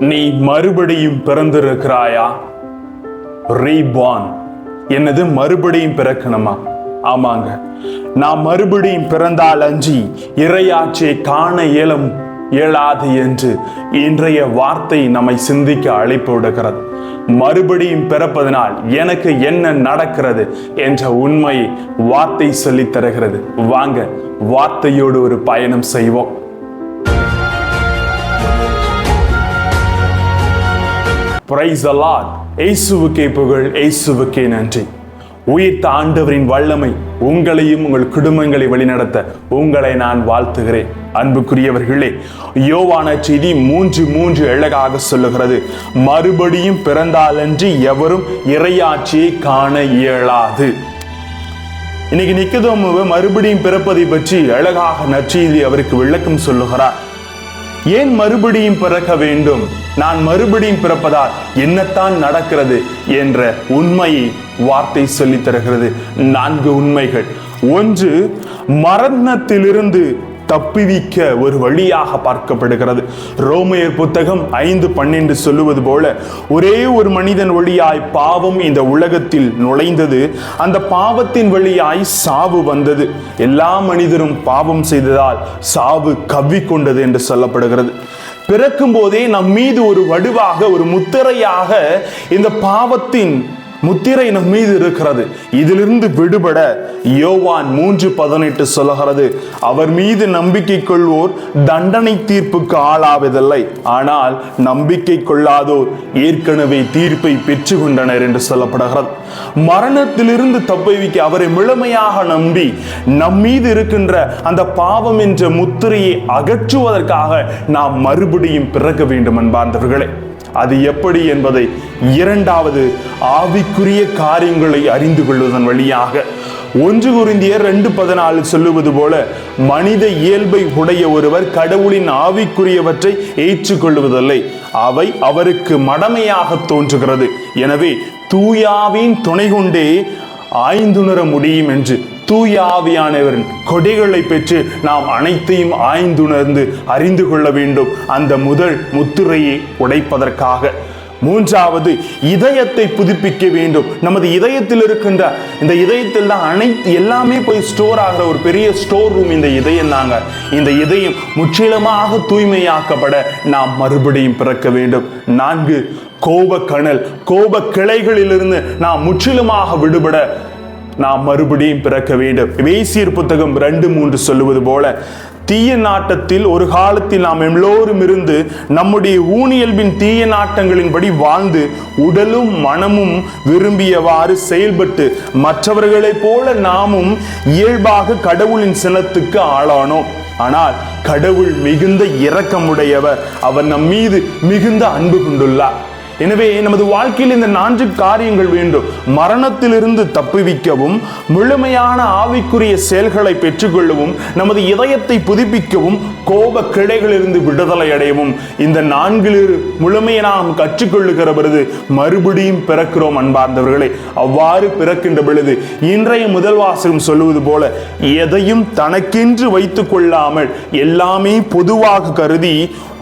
நீ மறுபடியும் பிறந்திருக்கிறாயா? ரீபான். என்னது? மறுபடியும் பிறக்கணுமா? ஆமாங்க. நான் மறுபடியும் பிறந்தால் அஞ்சி இறையாட்சியை காண இயலும் இயலாது என்று இன்றைய வார்த்தை நம்மை சிந்திக்க அழைப்பு விடுகிறது மறுபடியும் பிறப்பதனால் எனக்கு என்ன நடக்கிறது என்ற உண்மையை வார்த்தை சொல்லித் தருகிறது. வாங்க வார்த்தையோடு ஒரு பயணம் செய்வோம். பிரைஸ் அலாட் எய்சுவுக்கே புகழ் எய்சுவுக்கே நன்றி. உயிர்த்த ஆண்டவரின் வல்லமை உங்களையும் உங்கள் குடும்பங்களை வழிநடத்த உங்களை நான் வாழ்த்துகிறேன். அன்புக்குரியவர்களே யோவான செய்தி மூன்று மூன்று அழகாக சொல்லுகிறது. மறுபடியும் பிறந்தாலன்றி எவரும் இறையாட்சியை காண இயலாது. இன்னைக்கு நிக்கதோமுவை மறுபடியும் பிறப்பதை பற்றி அழகாக நற்செய்தி அவருக்கு விளக்கம் சொல்லுகிறார். ஏன் மறுபடியும் பிறக்க வேண்டும்? நான் மறுபடியும் பிறப்பதால் என்னத்தான் நடக்கிறது என்ற உண்மையை வார்த்தை சொல்லித் தருகிறது. நான்கு உண்மைகள். ஒன்று மரணத்திலிருந்து தப்புவிக்க ஒரு வழியாக பார்க்கப்படுகிறது. ரோமையர் புத்தகம் ஐந்து பன்னெண்டு சொல்லுவது போல ஒரே ஒரு மனிதன் வழியாய் பாவம் இந்த உலகத்தில் நுழைந்தது. அந்த பாவத்தின் வழியாய் சாவு வந்தது. எல்லா மனிதரும் பாவம் செய்ததால் சாவு கவ்விக்கொண்டது என்று சொல்லப்படுகிறது. பிறக்கும் போதே நம் மீது ஒரு வடுவாக ஒரு முத்திரையாக இந்த பாவத்தின் முத்திரை நம் மீது இருக்கிறது. இதிலிருந்து விடுபட யோவான் மூன்று பதினெட்டு சொல்கிறது அவர் மீது நம்பிக்கை கொள்வோர் தண்டனை தீர்ப்புக்கு ஆளாவதில்லை. ஆனால் நம்பிக்கை கொள்ளாதோர் ஏற்கனவே தீர்ப்பை பெற்றுக்கொண்டனர் என்று சொல்லப்படுகிறது. மரணத்திலிருந்து தப்பிவிக்க அவரை முழுமையாக நம்பி நம் மீது இருக்கின்ற அந்த பாவம் என்ற முத்திரையை அகற்றுவதற்காக நாம் மறுபடியும் பிறக்க வேண்டும் அன்பார்ந்தவர்களே. அது எப்படி என்பதை இரண்டாவது ஆவிக்குரிய காரியங்களை அறிந்து கொள்வதன் வழியாக. ஒன்று குறிந்திய ரெண்டு பதினாலு சொல்லுவது போல மனித இயல்பை உடைய ஒருவர் கடவுளின் ஆவிக்குரியவற்றை ஏற்றுக்கொள்வதில்லை. அவை அவருக்கு மடமையாக தோன்றுகிறது. எனவே தூயாவின் துணை கொண்டே ஆய்ந்துணர முடியும் என்று தூயாவியானவரின் கொடைகளை பெற்று நாம் அனைத்தையும் ஆய்ந்துணர்ந்து அறிந்து கொள்ள வேண்டும். அந்த முதல் முத்துரையை உடைப்பதற்காக. மூன்றாவது இதயத்தை புதுப்பிக்க வேண்டும். நமது இதயத்தில் இருக்கின்ற இந்த இதயத்தில் தான் அனைத்து எல்லாமே போய் ஸ்டோர் ஆகிற ஒரு பெரிய ஸ்டோர் ரூம் இந்த இதயம் தாங்க. இந்த இதயம் முற்றிலுமாக தூய்மையாக்கப்பட நாம் மறுபடியும் பிறக்க வேண்டும். நான்கு கோப கணல் கோப கிளைகளிலிருந்து நாம் முற்றிலுமாக விடுபட நாம் மறுபடியும் பிறக்க வேண்டும். வேசியர் புத்தகம் ரெண்டு மூன்று சொல்லுவது போல தீய நாட்டத்தில் ஒரு காலத்தில் நாம் எல்லோரும் இருந்து நம்முடைய ஊனியல்பின் தீய நாட்டங்களின்படி வாழ்ந்து உடலும் மனமும் விரும்பியவாறு செயல்பட்டு மற்றவர்களைப் போல நாமும் இயல்பாக கடவுளின் சினத்துக்கு ஆளானோம். ஆனால் கடவுள் மிகுந்த இரக்கமுடையவர். அவர் நம் மீது மிகுந்த அன்பு கொண்டுள்ளார். எனவே நமது வாழ்க்கையில் இந்த நான்கு காரியங்கள் வேண்டும். மரணத்திலிருந்து தப்புவிக்கவும் முழுமையான ஆவிக்குரிய செயல்களை பெற்றுக்கொள்ளவும் நமது இதயத்தை புதுப்பிக்கவும் கோப கிளைகளிலிருந்து விடுதலை அடையவும். இந்த நான்கில் முழுமையை நாம் கற்றுக்கொள்ளுகிற பொழுது மறுபடியும் பிறக்கிறோம் அன்பார்ந்தவர்களே. அவ்வாறு பிறக்கின்ற பொழுது இன்றைய முதல் வாசகம் சொல்லுவது போல எதையும் தனக்கென்று வைத்துக் கொள்ளாமல் எல்லாமே பொதுவாக கருதி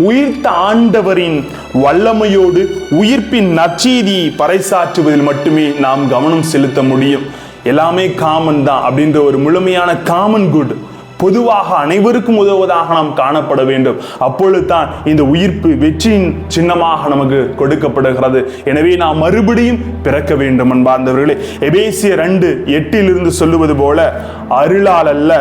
உயிர்த்த ஆண்டவரின் வல்லமையோடு உயிர்ப்பின் நற்செய்தியை பறைசாற்றுவதில் மட்டுமே நாம் கவனம் செலுத்த முடியும். எல்லாமே காமன் தான் அப்படின்ற ஒரு முழுமையான காமன் குட் பொதுவாக அனைவருக்கும் உதவுவதாக நாம் காணப்பட வேண்டும். அப்பொழுது தான் இந்த உயிர்ப்பு வெற்றியின் சின்னமாக நமக்கு கொடுக்கப்படுகிறது. எனவே நாம் மறுபடியும் பிறக்க வேண்டும் அன்பார்ந்தவர்களே. எபேசிய ரெண்டு எட்டிலிருந்து சொல்லுவது போல அருளால் அல்ல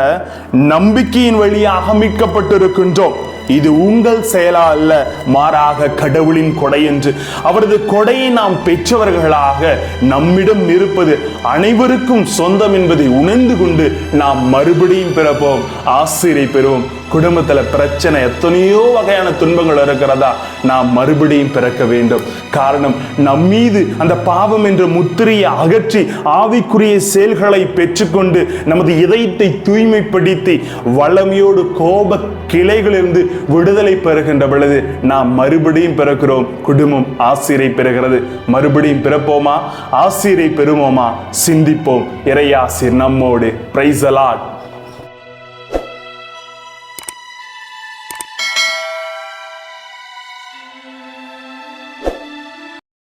நம்பிக்கையின் வழியாக மீட்கப்பட்டிருக்கின்றோம். இது உங்கள் செயலா அல்ல மாறாக கடவுளின் கொடை என்று. அவரது கொடையை நாம் பெற்றவர்களாக நம்மிடம் இருப்பது அனைவருக்கும் சொந்தம் என்பதை உணர்ந்து கொண்டு நாம் மறுபடியும் பிறப்போம் ஆசிரியை பெறுவோம். குடும்பத்துல பிரச்சனை எத்தனையோ வகையான துன்பங்கள் இருக்கிறதா நாம் மறுபடியும் பிறக்க வேண்டும். காரணம் நம் மீது அந்த பாவம் என்ற முத்திரையை அகற்றி ஆவிக்குரிய செயல்களை பெற்றுக்கொண்டு நமது இதயத்தை தூய்மைப்படுத்தி வளமையோடு கோப கிளைகளிலிருந்து விடுதலை பெறுகின்ற பொழுது நாம் மறுபடியும் பிறக்கிறோம். குடும்பம் ஆசிரியை பெறுகிறது. மறுபடியும் பிறப்போமா? ஆசிரியை பெறுவோமா? சிந்திப்போம். இறையாசிர் நம்மோடு. பிரைசலாட்